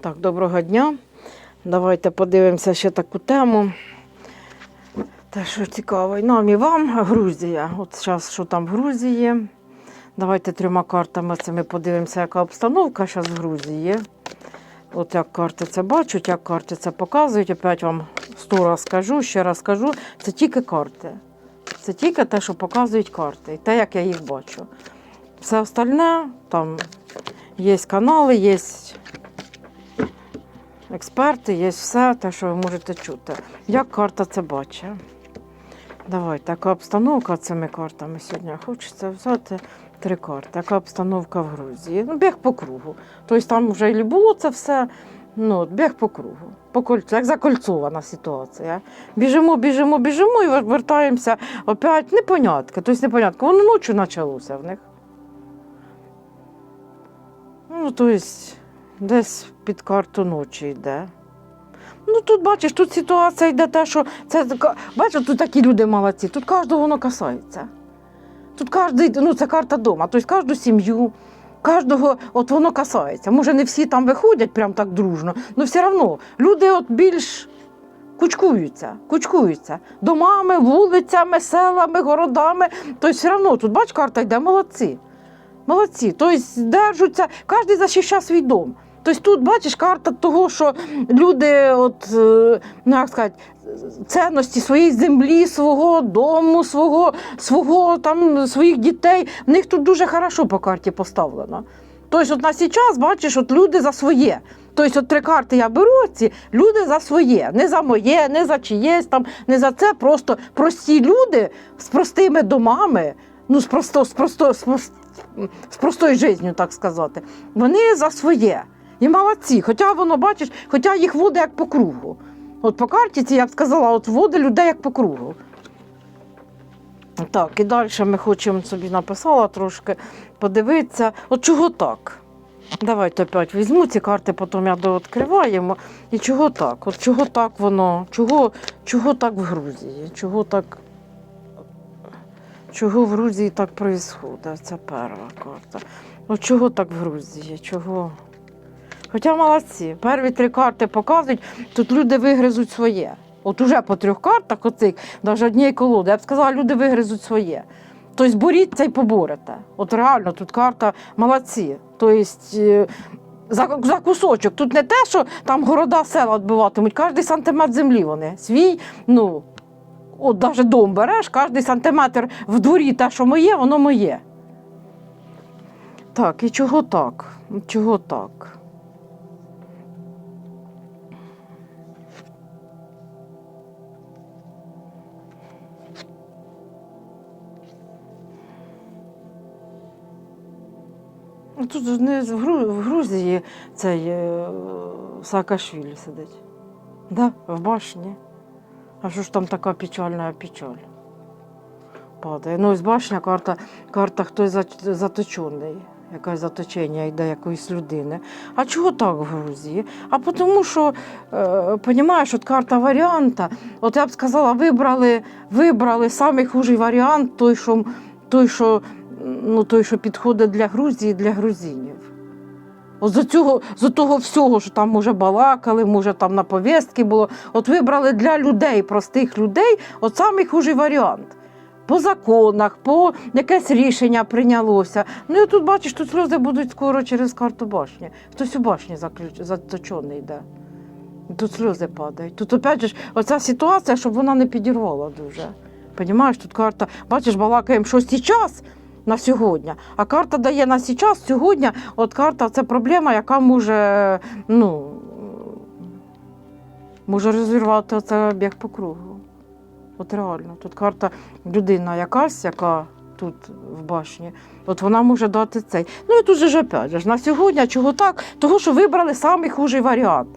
Так, доброго дня. Давайте подивимося ще таку тему. Те, що цікаво, і нам і вам Грузія. От зараз, що там в Грузії. Давайте трьома картами цими подивимося, яка обстановка зараз в Грузії. От як карти це бачать, як карти це показують. Опять вам сто раз скажу, ще раз скажу. Це тільки карти. Це тільки те, що показують карти, і те, як я їх бачу. Все остальне, там є канали, є експерти, є все те, що ви можете чути. Як карта це бачить? Давайте, яка обстановка цими картами сьогодні? Хочеться взяти три карти. Яка обстановка в Грузії? Ну, біг по кругу. Тобто там вже і було це все. Ну, біг по кругу. По кольцю, як закольцована ситуація. Біжимо, біжимо, біжимо і вертаємося опять непонятки. Тобто непонятки. Воно ночі почалося в них. Ну, тобто, десь під карту ночі йде. Ну, тут бачиш, тут ситуація йде те, що це бачиш, тут такі люди молодці, тут кожного воно касається. Тут кожний, ну це карта дома, тобто кожну сім'ю, кожного от воно касається. Може, не всі там виходять прям так дружно, але все одно люди от більш кучкуються, кучкуються домами, вулицями, селами, городами. Тобто все одно тут, бач, карта йде, молодці. Молодці. Тобто держаться, кожен захищає свій дом. Тобто тут бачиш карта того, що люди, от, е, ну як сказати, цінності своєї землі, свого дому, свого, свого там, своїх дітей, в них тут дуже хорошо по карті поставлено. Тобто, от на зараз бачиш, от люди за своє. Тобто, от три карти я беру, ці люди за своє, не за моє, не за чиєсь там, не за це. Просто прості люди з простими домами, ну з просто, з просто, з, з простою життю, так сказати. Вони за своє. І молодці. Хоча воно, бачиш, хоча їх води як по кругу. От по карті я б сказала, от води людей як по кругу. Так, і далі ми хочемо собі написала трошки подивитися. От чого так? Давайте опять візьму ці карти, потім я дооткриваємо. І чого так? От чого так воно? Чого, чого так в Грузії? Чого так? Чого в Грузії так відбувається? Це перша карта. От чого так в Грузії? Чого? Хоча молодці, перві три карти показують, тут люди вигризуть своє. От уже по трьох картах, оцих, навіть однієї колоди, я б сказала, люди вигризуть своє. Тобто боріться і поборете. От реально тут карта молодці. Тобто за, за кусочок. Тут не те, що там города, села відбиватимуть, кожен сантиметр землі вони свій, ну, от навіть дом береш, кожен сантиметр в дворі те, що моє, воно моє. Так, і чого так? Чого так? Тут ж не в, Гру... в Грузії цей е, Саакашвілі сидить. Да, в башні. А що ж там така печальна печаль? Падає. Ну, ось башня, карта, карта хтось за- заточений. Якесь заточення йде якоїсь людини. А чого так в Грузії? А тому що, е, карта варіанта, от я б сказала, вибрали, вибрали самий хужий варіант, той, що, той, що ну, той, що підходить для Грузії, для грузинів. З цього, з того всього, що там може балакали, може там на повістки було, от вибрали для людей, простих людей, от самий хужий варіант. По законах, по якесь рішення прийнялося. Ну і тут бачиш, тут сльози будуть скоро через карту башні. Хтось у башні заключ... заточений йде. Тут сльози падають. Тут опять же, оця ситуація, щоб вона не підірвала дуже. Понімаєш, тут карта, бачиш, балакаємо, що зараз на сьогодні. А карта дає на зараз, сьогодні. От карта це проблема, яка може, ну, може розірвати оце біг по кругу. От реально. Тут карта людина якась, яка тут в башні, от вона може дати цей. Ну і тут же ж опять же, на сьогодні чого так? Того, що вибрали самий хужий варіант.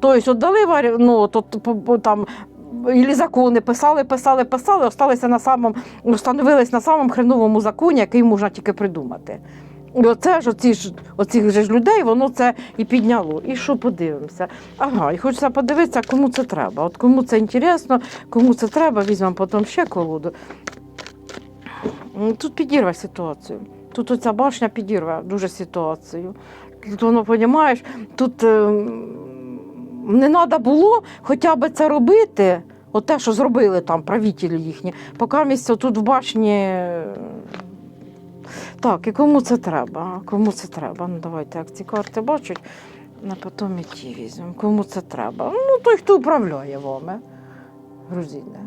Тобто, от дали ну, по- там. Ілі закони писали, писали, писали, осталися на самому, встановились на самому хреновому законі, який можна тільки придумати. І оце ж оці ж оцих же ж людей, воно це і підняло. І що подивимося? Ага, і хочеться подивитися, кому це треба. От кому це інтересно, кому це треба, візьмемо потім ще колоду. Тут підірве ситуацію. Тут оця башня підірве дуже ситуацію. Тут воно, розумієш, тут е, не треба було хоча б це робити, от те, що зробили там правителі їхні, поки місце тут в башні. Так, і кому це треба? Кому це треба? Ну давайте, як ці карти бачать, на потім і ті візьмемо. Кому це треба? Ну, той, хто управляє вами, грузине.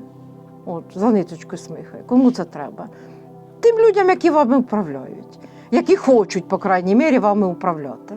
От, за ниточку смихає. Кому це треба? Тим людям, які вами управляють, які хочуть, по крайній мірі, вами управляти,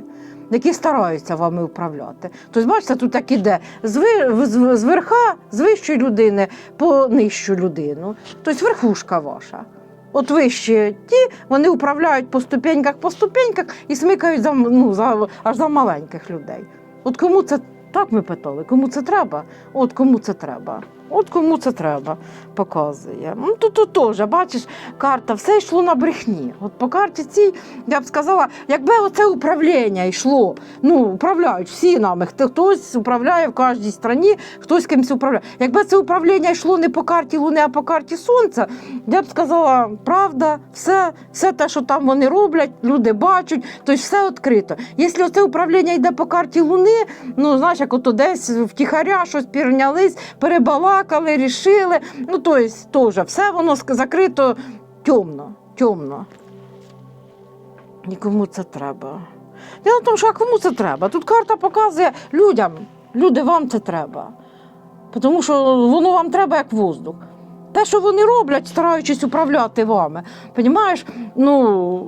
які стараються вами управляти. Тобто, бачите, тут так іде з, верха, з вищої людини по нижчу людину. Тобто верхушка ваша. От вищі ті, вони управляють по ступеньках, по ступеньках і смикають за, ну, за, аж за маленьких людей. От кому це так ми питали, кому це треба? От кому це треба. От кому це треба, показує. Ну, тут, тут теж, бачиш, карта, все йшло на брехні. От по карті цій, я б сказала, якби оце управління йшло, ну, управляють всі нами, хто- хтось управляє в кожній країні, хтось кимось управляє. Якби це управління йшло не по карті Луни, а по карті Сонця, я б сказала, правда, все, все те, що там вони роблять, люди бачать, тобто все відкрито. Якщо це управління йде по карті Луни, ну знаєш, як ото десь втіхаря щось пірнялись, перебалакали, рішили. Ну, тобто, теж все воно закрито темно, темно. Нікому це треба. Діло в тому, що а кому це треба? Тут карта показує людям, люди, вам це треба. Тому що воно вам треба як воздух. Те, що вони роблять, стараючись управляти вами, понімаєш, ну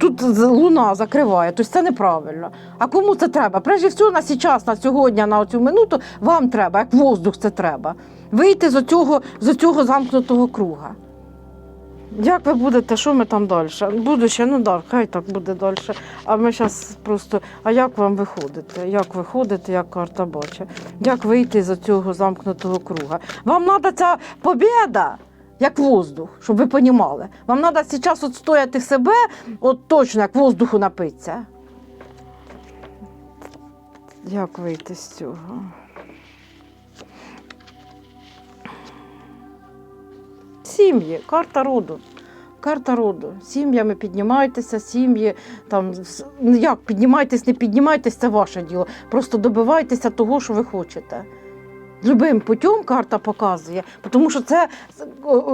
тут луна закриває, тобто це неправильно. А кому це треба? Прежде всього, на зараз, на сьогодні, на цю минуту, вам треба, як воздух це треба. Вийти з цього, з цього замкнутого круга. Як ви будете, що ми там далі? Буду ще, ну так, хай так буде далі. А ми зараз просто. А як вам виходити? Як виходити, як карта бачить? Як вийти з цього замкнутого круга? Вам треба ця побіда, як воздух, щоб ви розуміли. Вам треба зараз відстояти себе, от точно як воздуху напитися. Як вийти з цього? Сім'ї, карта роду. Карта роду. Сім'ями піднімайтеся, сім'ї там як піднімайтесь, не піднімайтесь, це ваше діло. Просто добивайтеся того, що ви хочете. Любим путем карта показує, тому що це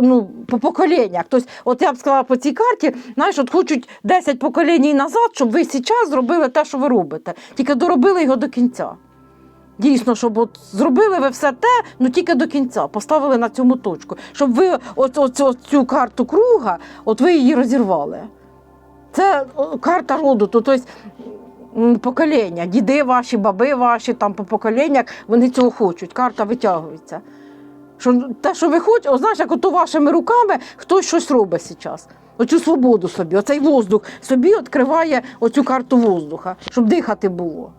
ну, по поколіннях. Тобто, от я б сказала по цій карті, знаєш, от хочуть 10 поколінь назад, щоб ви зараз зробили те, що ви робите. Тільки доробили його до кінця. Дійсно, щоб от зробили ви все те, ну тільки до кінця, поставили на цьому точку, щоб ви от, от, от цю карту круга, от ви її розірвали. Це карта роду, то тобто покоління, діди ваші, баби ваші, там по поколіннях, вони цього хочуть. Карта витягується. Що те, що ви хочете, знаєш, як ото вашими руками хтось щось робить зараз. Оцю свободу собі, оцей воздух собі відкриває оцю карту воздуха, щоб дихати було.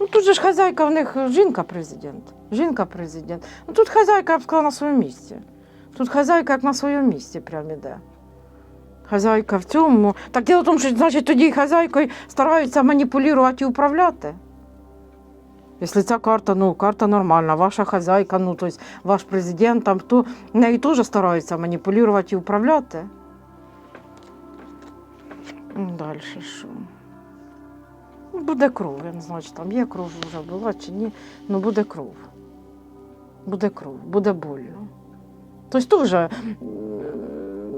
Ну тут же ж хазяйка в них жінка президент. Жінка президент. Ну тут хазяйка, я б сказала, на своєму місці. Тут хазяйка як на своєму місці прям іде. Хазяйка в цьому. Так діло в тому, що значить тоді хазяйкою стараються маніпулювати і управляти. Якщо ця карта, ну, карта нормальна, ваша хазяйка, ну, тобто ваш президент, там, то нею теж стараються маніпулювати і управляти. Далі що? Ну, Буде кров, я не там є кров вже була чи ні. Ну буде кров. Буде кров, буде болю. Тобто м,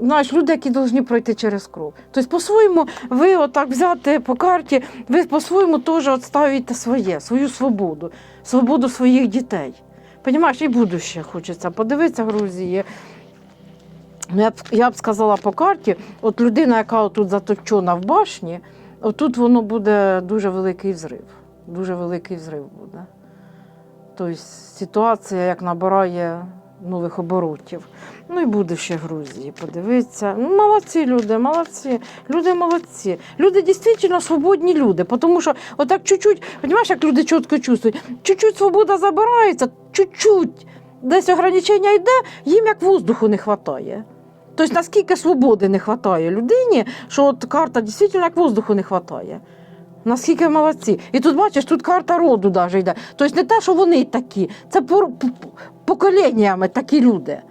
знаєш, люди, які повинні пройти через кров. Тобто, по-своєму, ви отак взяти по карті, ви по-своєму теж відставите своє, свою свободу, свободу своїх дітей. Понімаєш, і будуще хочеться подивитися Грузії. Ну, я б, я б сказала по карті, от людина, яка тут заточена в башні, Отут воно буде дуже великий взрив. Дуже великий взрив буде. Тобто ситуація як набирає нових оборотів. Ну і буде ще Грузії, подивитися. Ну, молодці люди, молодці. Люди молодці. Люди дійсно свободні люди. Тому що отак чуть-чуть, розумієш, як люди чітко чувствують, чуть-чуть свобода забирається, чуть-чуть. Десь ограничення йде, їм як воздуху не вистачає. Тобто, наскільки свободи не вистачає людині, що от карта дійсно як воздуху не вистачає. Наскільки молодці. І тут бачиш, тут карта роду навіть йде. Тобто не те, що вони такі, це по, по- поколіннями такі люди.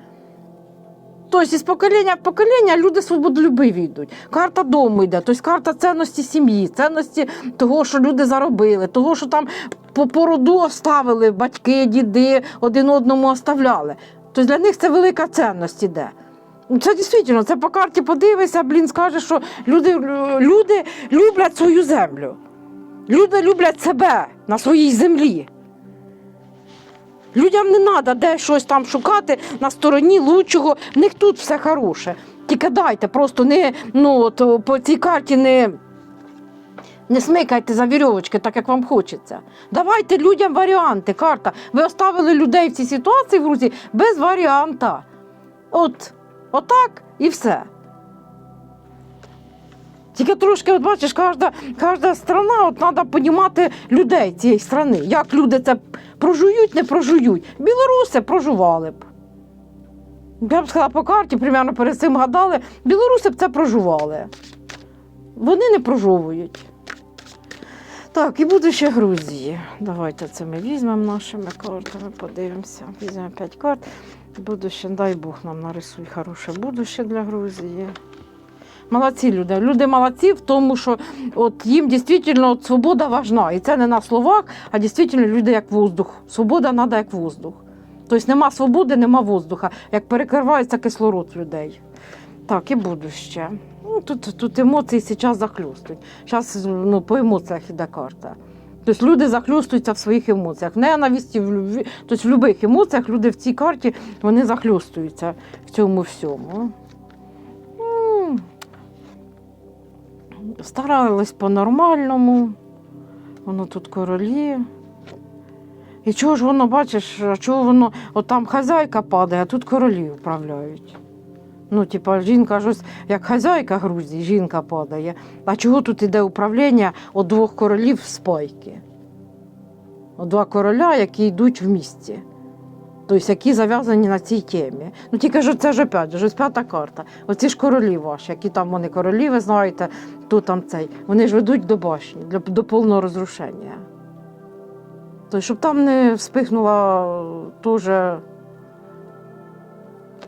Тобто із покоління в покоління люди свободолюбиві йдуть. Карта дому йде, тобто карта цінності сім'ї, цінності того, що люди заробили, того, що там по породу оставили батьки, діди, один одному оставляли. Тобто для них це велика цінність іде. Це дійсно, це по карті подивися, блін, скаже, що люди, люди люблять свою землю. Люди люблять себе на своїй землі. Людям не треба де щось там шукати на стороні лучшого. В них тут все хороше. Тільки дайте, просто не ну, от, по цій карті не, не смикайте за вірьовочки, так як вам хочеться. Давайте людям варіанти. Карта. Ви оставили людей в цій ситуації в Грузії без варіанта. От, отак і все. Тільки трошки, от бачиш, кожна, кожна страна, от треба розуміти людей цієї країни. Як люди це прожують, не прожують. Білоруси прожували б. Я б сказала по карті, примерно перед цим гадали, білоруси б це прожували. Вони не прожовують. Так, і буде ще Грузії. Давайте це ми візьмемо нашими картами, подивимося. Візьмемо 5 карт. Будуще, дай Бог нам нарисуй хороше будуще для Грузії. Молодці люди. Люди молодці в тому, що от їм дійсно от свобода важна. І це не на словах, а дійсно люди як воздух. Свобода треба як воздух. Тобто нема свободи, нема воздуха, як перекривається кислород людей. Так, і буду ще. Ну, тут, тут емоції зараз захлюстують. Зараз ну, по емоціях іде карта. Тобто люди захлюстуються в своїх емоціях. В ненависті, в любві, тобто в будь-яких емоціях люди в цій карті вони захлюстуються в цьому всьому. Старались по-нормальному. Воно тут королі. І чого ж воно, бачиш, чого воно, от там хазяйка падає, а тут королі управляють. Ну, типа, жінка ж ось як хазяйка Грузії, жінка падає. А чого тут іде управління от двох королів спайки? От два короля, які йдуть в місті. Тобто, які зав'язані на цій темі. Ну тільки ж це ж опять ось п'ята карта. Оці ж королі ваші, які там вони королі, ви знаєте, хто там цей. Вони ж ведуть до башні, для, до повного розрушення. Тобто, щоб там не вспихнула теж,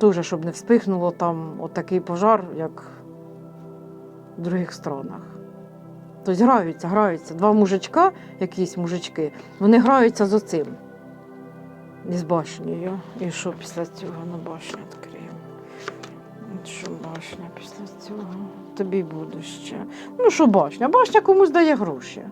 теж, щоб не вспихнуло там отакий пожар, як в других странах. Тобто граються, граються. Два мужичка, якісь мужички, вони граються з оцим. Із башнею. І що після цього на башню відкриємо? Що башня після цього? Тобі буде ще. Ну, що башня? Башня комусь дає гроші.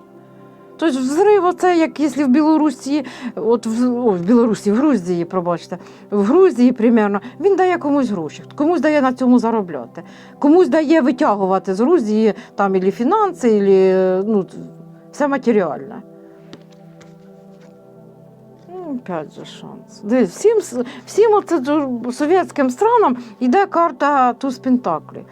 Тобто взрив оце, як якщо в Білорусі, от в, о, в Білорусі, в Грузії, пробачте, в Грузії примерно, він дає комусь гроші, комусь дає на цьому заробляти, комусь дає витягувати з Грузії там ілі фінанси, ілі, ну, все матеріальне. Ну, Опять же шанс. Дивись, всім, всім оце совєтським странам йде карта туз Пентаклі.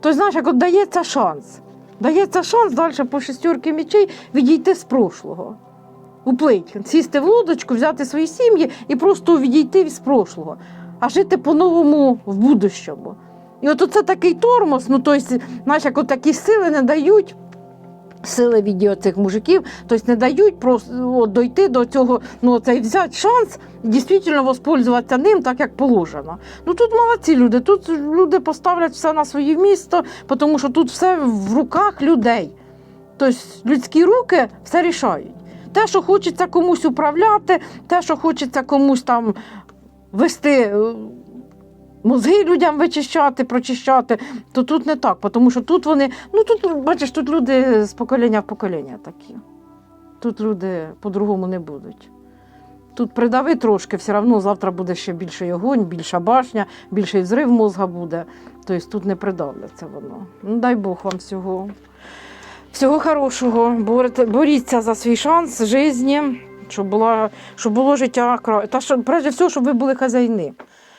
Тобто, знаєш, як от дається шанс. Дається шанс далі по шестерки мічей відійти з прошлого. Уплить, сісти в лодочку, взяти свої сім'ї і просто відійти з прошлого, а жити по-новому в будущому. І от оце такий тормоз, ну тобто, от такі сили не дають. Сили від цих мужиків, тобто не дають просто от, дойти до цього, ну цей взяти шанс дійсно воспользуватися ним так, як положено. Ну тут молодці люди, тут люди поставлять все на своє місто, тому що тут все в руках людей. Тобто людські руки все рішають. Те, що хочеться комусь управляти, те, що хочеться комусь там вести. Мозги людям вичищати, прочищати, то тут не так, тому що тут вони, ну тут бачиш, тут люди з покоління в покоління такі. Тут люди по-другому не будуть. Тут придави трошки, все одно завтра буде ще більший огонь, більша башня, більший взрив мозга буде. Тобто тут не придавляться воно. Ну, дай Бог вам всього. Всього хорошого. Боріться за свій шанс житті, щоб, щоб було життя. Та що, прежде всього, щоб ви були хазяїни.